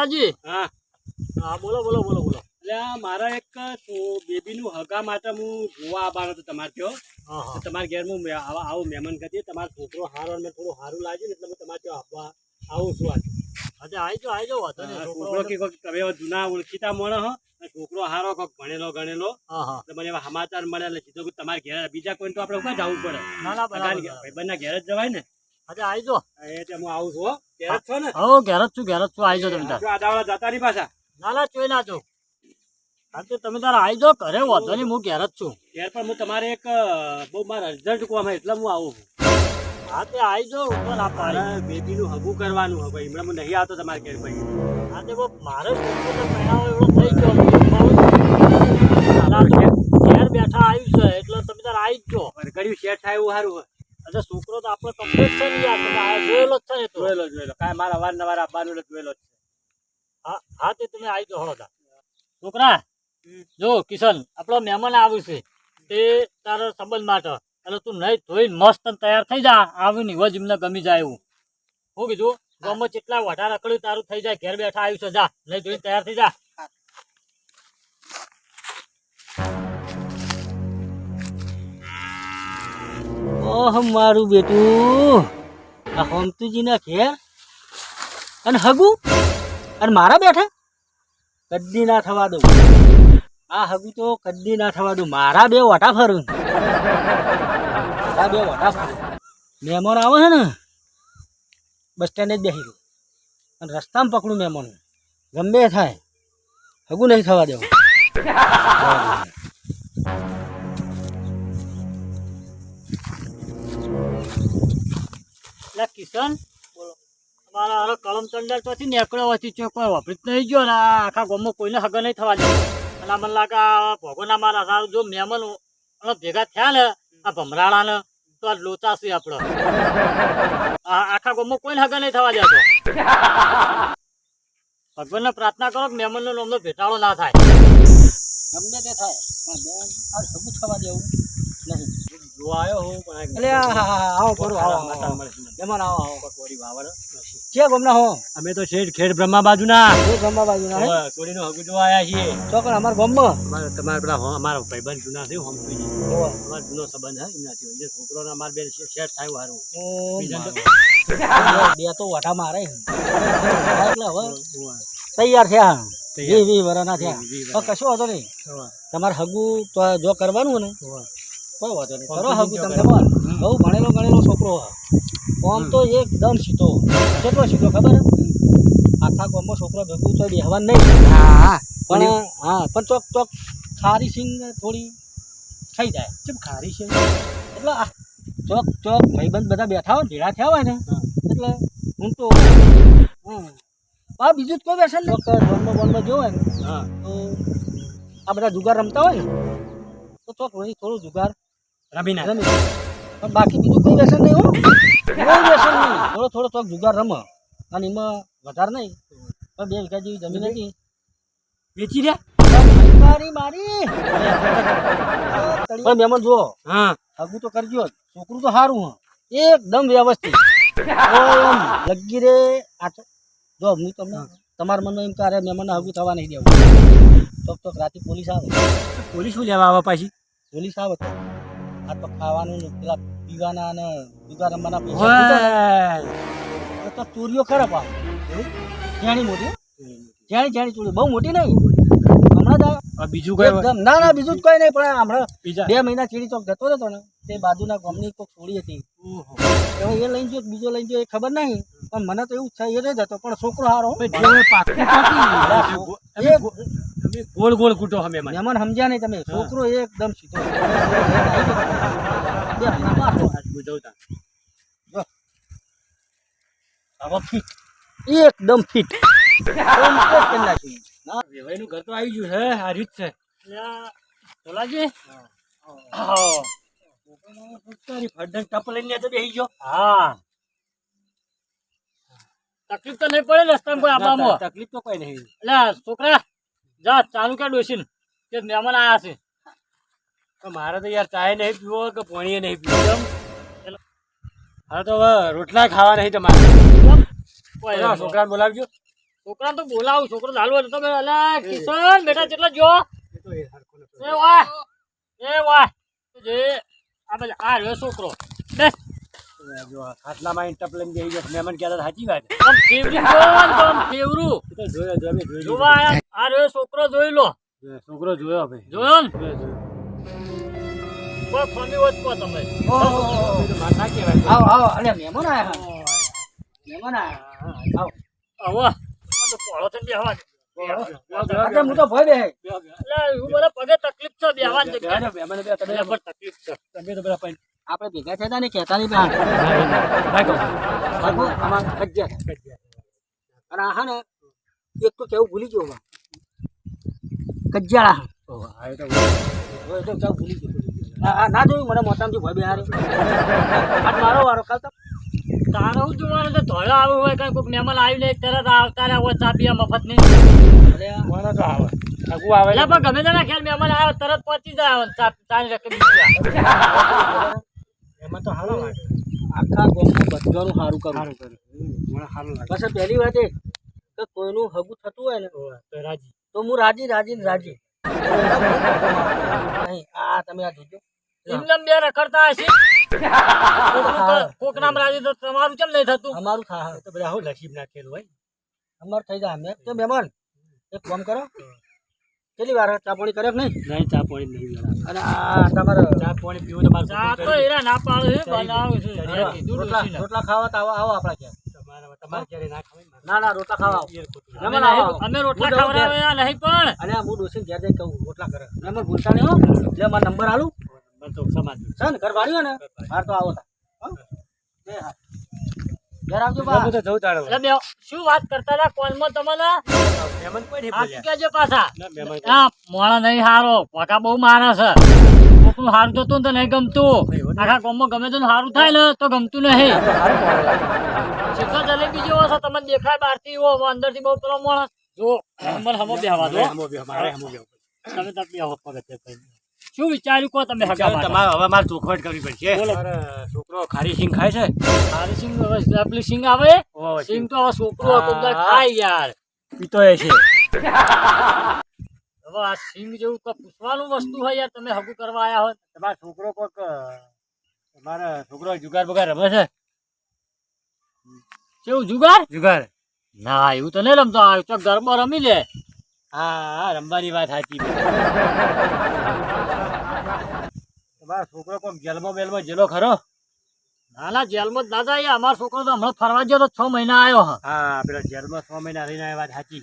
ભોલાજી હા. હા બોલો બોલો બોલો બોલો. એટલે મારા એક બેબીનું હગા માટે હું જોવા આવવાનો હતો તમારે ત્યાં. તમારા ઘેર હું આવું મહેમાન કરી તમારો છોકરો હારો મેં થોડું સારું લાગ્યું ને એટલે હું તમારે ત્યાં આવવા આવું છું આજે. આજે આવી જાઓ આવી જાઓ વાંધો નહીં. આ છોકરો છોકરો કે કોઈક તમે જૂના ઓળખીતા હો. છોકરો હારો કોઈક ભણેલો ગણેલો. એટલે મને એવા સમાચાર મળે એટલે સીધો તમારે ઘેર બીજા કોઈ તો આપણે ક્યાં જવું પડે. ભાઈબંધના ઘેર જ જવાય ને. આજે આવી જાઓ. એ હું આવું છું હો. ઘેર છો ને? હો ઘેર જ છું ઘેર જ છું. આવી જાઓ તમે તાર. જો આદાવાળા જતા નહીં પાછા. ના ના ચોઈ ના જો આજે તમે તાર આવી જાઓ ઘરે વાંધો નહીં હું ઘેર જ છું. ઘેર પણ હું તમારે એક બહુ મારા અર્જન્ટ કોમ એટલે હું આવું છું. હા તે આવી જાઓ ઉપર આ મારા બેબીનું હગું કરવાનું હવે હમણાં હું નહીં આવતો તમારે ઘેર ભાઈ. હા તે મારે પહેરાવો એવડો થઈ ગયો. ઘેર બેઠા આવ્યું છે એટલે તમે તાર આવી જ જાઓ. કર્યું શેઠ થાય એવું સારું હોય. આજે છોકરો તો આપણો કમ્પ્લીટ છે ને યાર જોયેલો જ છે ને જોયેલો જોયેલો. કાંઈ મારા અવારનવાર આવવાનું એટલે જોયેલો જ છે. હા હા તે તમે આવી જાઓ હળો છોકરા જો કિશન આપણો મહેમાન આવ્યું છે. તે તારા સંબંધ માટે. એટલે તું નહીં ધોઈને મસ્ત તૈયાર થઈ જા. આવ્યું ને વજ એમને ગમી જાય એવું. હું કીધું ગમે જેટલા વધારે રખડ્યું તારું થઈ જાય ઘેર બેઠા આવ્યું છે જા. નહીં ધોઈને તૈયાર થઈ જા. ઓહ, મારું બેટું. આ હોમતુજીના ઘેર. અને હગુ? અને મારા બેઠા? કદી ના થવા દઉં. આ હગુ તો કદી ના થવા દઉં. મારા બે વટા ફરું. મારા બે વટા ફરું. મહેમાન આવે છે ને? બસ સ્ટેન્ડે જ બેસી અને રસ્તામાં પકડું મહેમાન ગમે થાય. હગુ નહીં થવા દેવું. એટલે કિશન? અમારા હારો કળમ ચંદર તો નીકળ્યો હોતી છે, કોઈ વાપરી નહીં ગયો ને આખા ગામમાં કોઈને હગર નહીં થવા દે અને મને લાગે આ ભગવાનના મારા જો મહેમાન ભેગા થયા ને, આ ભમરાળાને, તો આ લોચાશે આપણો. આ આખા ગામમાં કોઈને હગર નહીં થવા દેતો ભગવાનને પ્રાર્થના કરો કે મહેમાનનો નામનો ભેટાળો ના થાય. ગમે તે થાય, પણ સબૂત થવા દેવું નહીં. આવ્યો હું પણ એટલે આ હા હા આવો કરો આવો આવો, માતા આવો. મળે છે મને. મહેમાન આવો આવો. પકોડી વાવડ. ક્યાં ગામના હો? અમે તો શેઠ ખેડ બ્રહ્મા બાજુના એ ગામમાં બાજુના હે? હવે સોડીનું હગું જોવા આવ્યા છીએ. ચોકડ અમારા ગામમાં? અમારે તમારે પેલા હો- ભાઈબંધ જૂના છે હોમતુજી ઓહો. અમારો જૂનો સંબંધ હે એમનાથી હોય. એ છોકરોને અમારે બે શેઠ થાય હારું. મારા. બે તો વઠા મારે એટલે હવે તૈયાર થયા વી વી વરાના થયા. કશો વાંધો નહીં. તમારે હગુ જો કરવાનું ને. કોઈ વાંધો નહીં. કરો હગું તમને ખબર બહુ ભણેલો ગણેલો છોકરો. આમ તો એકદમ સીધો. કેટલો સીધો ખબર? આખા ગામમાં છોકરો ભેગું તો બેહવાનું નહીં. પણ હા પણ ચોક ચોક ખારી સિંગ થોડી થઈ જાય. કેમ ખારી સિંગ એટલે આ ચોક ચોક ભાઈબંધ બધા બેઠા હોય ભેળા થયા હોય ને. એટલે હું તો હા બીજું જ કોઈ વ્યસન ને ચોક બોલમાં બોલમાં જોવે ને. હા. તો આ બધા જુગાર રમતા હોય ને તો ચોક વળી થોડું જુગાર રમીના રમી પણ બાકી બીજું કોઈ વ્યસન નહીં હો. કોઈ વ્યસન નહીં. થોડો થોડો થોડોક જુગાર રમ. અને એમાં વધારે નહીં. પણ બે વીઘા જેવી જમીન હતી. વેચી રહ્યા? મારી મારી. પણ મહેમાન જુઓ. હા. હગું તો કરજો. છોકરું તો સારું હ. એકદમ વ્યવસ્થિત. લગી રે. આ તો જો હું તમને તમારા મનમાં એમ કરે મહેમાનને હગું થવા નહીં દેવું. ચોક રાતે પોલીસ આવે. પોલીસ શું લેવા આવે પાછી? પોલીસ આવે તો. આ તો ખાવાનું ને પેલા પીવાના અને બીજા રમવાના પૈસા તો ચોરીઓ કરે પા જાણી મોટી. જાણી જાણી ચોરી બહુ મોટી નહીં. હમણાં બીજું કઈ ના ના બીજું જ કોઈ નહીં પણ હમણાં બે મહિના ચીડી ચોક જતો રહેતો ને તે બાજુના ગામની કોઈક છોડી હતી. એ લઈને જો બીજો લઈને જો એ ખબર નહીં. પણ મને તો એવું થાય એ જ હતો પણ છોકરો હારો. પાકી. ગોળ ગોળ કૂટો અમે મને મહેમાન સમજ્યા નહીં તમે. છોકરો એકદમ સીધો. બુજવતા એકદમ ફિટ. Complete કરી નાખ્યું. ના. વેવાઈનું ઘર તો આવી ગયું છે આ રીત છે. ભોલાજી તારી ટપ લઈને બેસી ગયો. હા. તકલીફ તો નહીં પડે રસ્તામાં કોઈ આપવામાં તકલીફ તો કોઈ નહીં. એટલે છોકરા. જા ચાલુ કે ડોસીને કે મહેમાન આયા છે. તો મારે તો યાર ચાય નહીં પીવો કે પાણી નહીં પીવો એમ. હા તો હવે રોટલા ખાવા નહીં તમારે. છોકરાને બોલાવજો. છોકરા તો બોલાવું છોકરો લાલુ હતો તમે અલા કિશન બેટા કેટલા જો? એ વાહ એ વાહ. જે આ બધા આ રહ્યો છોકરો. બેસ. જો આ ખાટલામાં આઈને ટપ લઈને બેસી ગયો. મહેમાન કહેતા સાચી વાત આમ ફેવરી જો ને તમ ફેવરું એ તો જોયો અમે જોઈ જોવા આયા. આ રહ્યો છોકરો જોઈ લો. છોકરો જોયો ભાઈ જોયો ને? જોયો, જોયો. કોઈ ખમી હોત કો તમે ઓહો તો ના કહેવાય. આવો આવો. અલે મહેમાન આયા મહેમાન આયા આવો. આવો. તો પોળો થઈને બેહવા દે. હું તો ભય બે બેહો, બેહો. એટલે એવું બધા પગે તકલીફ છે બેહવાની બેહો. બેહો, બેહો, પણ તકલીફ છે. તમે તો બધા આપણે ભેગા થયા ને કહેતા નહીં અને આ હા ને એક તો કેવું ભૂલી ગયો. કજ્જાળા. હા તો કેવું ભૂલી ગયો. ના જોયું મને મોટામાં ભય બિહારે મારો વારો કાલ તો. તારે જોવાનું છે ધોળો આવ્યો હોય કઈ કોઈક મહેમાન આવ્યું નહીં તરત આવતા રહ્યા હોય ચા પીવા મફત નહીં. મને તો આવે. આગું આવે. એટલે પણ ગમે તેના ઘેર મહેમાન આવ્યો તરત પહોંચી જાય ચા ચાની રકમ એમાં તો સારું લાગે આખા ગામમાં બધાનું સારું કરું. સારું કરું. મને સારું લાગે. બસ પહેલી વાત એ કે કોઈનું હગું થતું હોય ને તો રાજી. તો હું રાજી રાજી ને રાજી. નહીં આ તમે આ જોજો. ઇમલમ બે રખડતા હશે. કોક નામ રાજી તો તમારું કેમ નહીં થતું? અમારું ખા તો બધા હું લખી નાખેલું હોય. અમારું થઈ જાય. અમે તો મહેમાન. એક કામ કરો. કેટલી વાર ચા પાણી કરે કે નહીં? નહીં ચા પાણી નહીં. અને આ તમારે ચા પાણી પીવું તો ચા તો એરા ના પાડે છે. બનાવું છે રોટલા રોટલા ખાવા તો આવો આવો આપણા તમારે ક્યારે ના ખવાય મારે. ના ના રોટલા ખાવા આવો. ઈ ખોટું અમે રોટલા. ખવડાવ્યા નહીં પણ. અને આ હું ડોસીને ઘેર જઈને કહું રોટલા કરે. મહેમાન ભૂલતા નહીં હો. એટલે મારો નંબર આલું. મને તો સમાજ છે ને ઘર વાળ્યું ને માર તો આવો તા. હો? એ આવજો બા. હું તો જઉં તાણે. એટલે બે શું વાત કરતા હતા? કોલમાં તમને? મહેમાન કોઈ નહીં કેજો પાછા. ના, મોણા નહીં હારો. પોકા બહુ મારે છે. કોકનું હારું તો નહીં ગમતું. આખા ગામમાં ગમે તો હારું થાય ને તો ગમતું નહીં. શીખા જલેબી જેવો છે તમને દેખાય બહારથી એવો અંદરથી બહુ પેલો માણસ. જો મને હમો બેહવા દો. હમો બેહો, મારે હમો બેહો. તમે તો બેહો પગથિયે થઈને. શું વિચાર્યું કહો તમે? તમારે હવે મારે ચોખવટ કરવી પડશે. છોકરો ખારી સિંગ ખાય છે? ખારી સિંગ પેલી સિંગ આવે? ઓહ, સિંગ તો હવે છોકરો હતો ખાય યાર. પીતો એ છે. હવે આ સિંગ જેવું તો પૂછવાનું વસ્તુ હોય યાર તમે હગું કરવા આવ્યા હોય. તમારો છોકરો કોક તમારા છોકરો જુગાર બગાર રમે છે? કેવું જુગાર? જુગાર. ના એવું તો નહીં રમતો. આ તો ગરબા રમી લે. હા હા રમવાની વાત સાચી. તમારો છોકરો કોમ જેલમાં બેલમાં જેલો ખરો? ના ના જેલમાં જ ના જાય. અમારો છોકરો તો હમણાં ફરવા ગયો તો છ મહિના આવ્યો હા. પેલા જેલમાં છ મહિના રહીને આવ્યા વાત સાચી.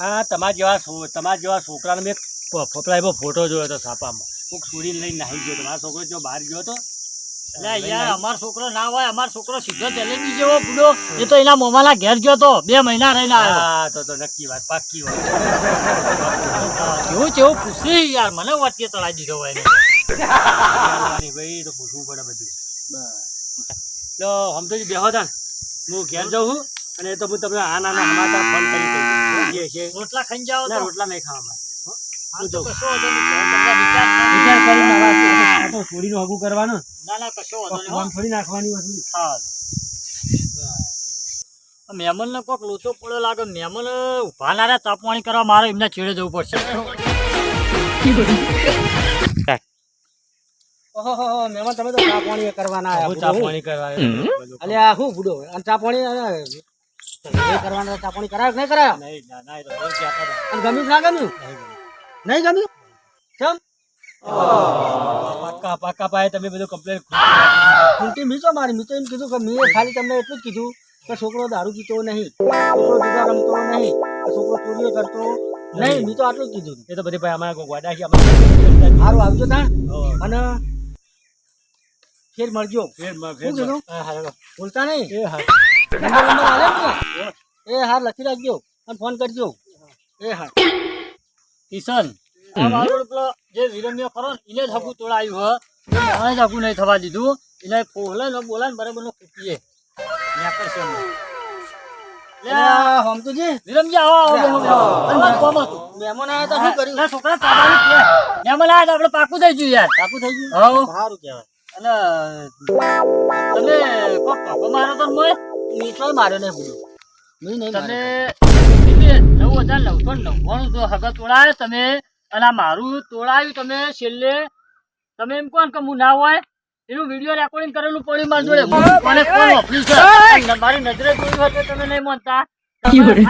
હા તમારા જેવા તમારા જેવા છોકરાને મેં ફોપલાઈમાં ફોટો જોયો હતો સાપામાં. કોક છોડીને લઈને નાહી ગયો તમારો મારો છોકરો જો બહાર ગયો હતો યાર અમારો છોકરો ના હોય અમારો છોકરો સીધો જલેબી જેવો બુડો એ તો એના મોમાના ઘેર ગયો તો બે મહિના રહીને આવ્યો. તો તો નક્કી વાત પાક્કી વાત. કેવું કેવું પૂછી યાર મને વાટકે ચડાવી દીધો હોય એને. ભાઈ તો પૂછવું પડે બધું. તો હમ બેહો તા ને. હું ઘેર જાઉં છું અને એ તો હું તમને આ નાના સમાચાર ફોન કરી દઉં રોટલા ખાઈ જાઓ રોટલા નહીં ખાવા મારે. વિચાર કરો. આ તો છોડીનું હગું કરવાનું. ના ના કશો વાંધો નહીં થોડી નાખવાની વસ્તુ હા. આ કોક લોચો પડ્યો લાગે મેમલ ઊભા ના રહ્યા ચા કરવા મારે એમને છેડે જવું પડશે. ઓહો હો, તમે તો ચા કરવાના બુડો. પાણી કરવા શું બુડો અને કરવાના ચા પાણી કરાયો નહીં કરાયો નહીં ના ના એ તો ગમ્યું ના ગમ્યું? નહીં ગમ્યું. કેમ પાક્કા પાક્કા પાયે તમે બધું કમ્પ્લેન ખૂંટી મીચો મારી મીચો એમ કીધું કે મેં ખાલી તમને એટલું જ કીધું કે છોકરો દારૂ પીતો નહીં છોકરો જુદા રમતો નહીં છોકરો ચોરીઓ કરતો નહીં. મેં તો આટલું જ કીધું. એ તો બધી ભાઈ અમારા ગોડા છે સારું આવજો તા. હો. અને ફેર મળજો. ફેર કીધું? હા હા ભૂલતા નહીં? એ હા. નંબર નંબર આવે ને એ હાર લખી રાખજો અને ફોન કરજો. એ હા. કિશન. આ જે વિરમ્યો ખરો એને જ હગું તોડાયું હ. મને જ હગું નહીં થવા દીધું. એને ને બોલાય બરાબર નો કૂટીએ નહીં બોલું તમે. નવ હજાર નવસો નવ્વાણું જો હગત તોડાય તમે અને આ મારું તોડાયું તમે છેલ્લે તમે એમ કોણ કે હું ના હોય? એનું વીડિયો રેકોર્ડિંગ કરેલું પડ્યું મારી જોડે. મને ફોન વાપર્યું છે. મારી નજરે જોયું હતું તમે નહીં માનતા. તમે નહીં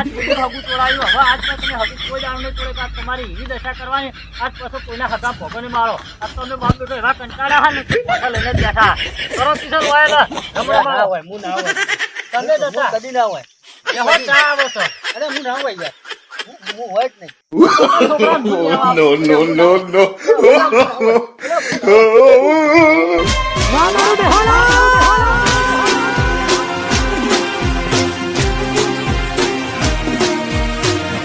તોડે આજ તમારી એવી દશા કરવાની. આજ પાછો કોઈના હગા ભોગો નહીં મારો. આજ તમે બાપ બેટો એવા કંટાળા હા ને પાછા લઈને બેઠા કરો કિશોર હોય હું ના હોય તમે દશા કદી ના હોય. એવો ચા આવો છો. અરે હું ના હોય યાર. હું- હોય જ નહીં. નો નો નો no,